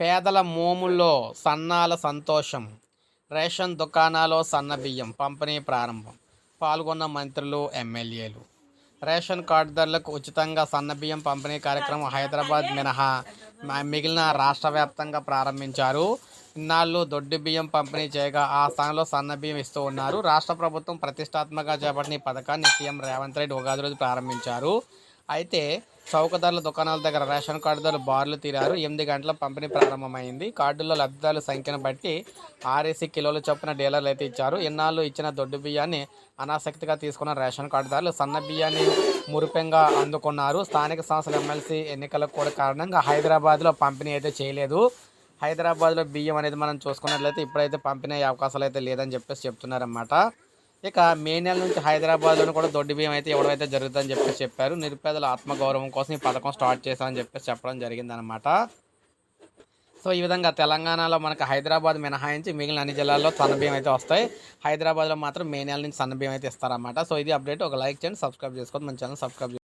పేదల మోముల్లో సన్నాల సంతోషం రేషన్ దుకాణాల్లో సన్న బియ్యం పంపిణీ ప్రారంభం పాల్గొన్న మంత్రులు ఎమ్మెల్యేలు. రేషన్ కార్డుదారులకు ఉచితంగా సన్న బియ్యం పంపిణీ కార్యక్రమం హైదరాబాద్ మినహా మిగిలిన రాష్ట్ర వ్యాప్తంగా ప్రారంభించారు. ఇన్నాళ్ళు దొడ్డి బియ్యం పంపిణీ చేయగా ఆ స్థానంలో సన్న బియ్యం ఇస్తూ ఉన్నారు. రాష్ట్ర ప్రభుత్వం ప్రతిష్టాత్మకంగా చేపట్టిన ఈ పథకాన్ని సీఎం రేవంత్ రెడ్డి ఉగాది రోజు ప్రారంభించారు. అయితే చౌకధరల దుకాణాల దగ్గర రేషన్ కార్డుదారులు బార్లు తీరారు. ఎనిమిది గంటల పంపిణీ ప్రారంభమైంది. కార్డుల్లో లబ్ధిదారుల సంఖ్యను బట్టి ఆర్ఏసీ కిలోల చొప్పున డీలర్లు అయితే ఇచ్చారు. ఇన్నాళ్ళు ఇచ్చిన దొడ్డు బియ్యాన్ని అనాసక్తిగా తీసుకున్న రేషన్ కార్డుదారులు సన్న బియ్యాన్ని మురిపెంగా అందుకున్నారు. స్థానిక సంస్థల ఎమ్మెల్సీ ఎన్నికలకు కూడా కారణంగా హైదరాబాద్లో పంపిణీ అయితే చేయలేదు. హైదరాబాద్లో బియ్యం అనేది మనం చూసుకున్నట్లయితే ఇప్పుడైతే పంపిణీ అయ్యే అవకాశాలు అయితే లేదని చెప్పేసి చెప్తున్నారన్నమాట. ఇక మే నెల నుంచి హైదరాబాద్లో కూడా దొడ్డి బియ్యం అయితే ఎవడైతే అయితే జరుగుతుందని చెప్పేసి చెప్పారు. నిరుపేదల ఆత్మగౌరవం కోసం ఈ పథకం స్టార్ట్ చేశామని చెప్పేసి చెప్పడం జరిగిందనమాట సో ఈ విధంగా తెలంగాణలో మనకు హైదరాబాద్ మినహాయించి మిగిలిన అన్ని జిల్లాల్లో సన్న బియ్యం అయితే వస్తాయి. హైదరాబాద్లో మాత్రం మే నెల నుంచి సన్న అయితే ఇస్తారన్నమాట. సో ఇది అప్డేట్. ఒక లైక్ చేయండి సబ్స్క్రైబ్ చేసుకోండి. మన ఛానల్ సబ్స్క్రైబ్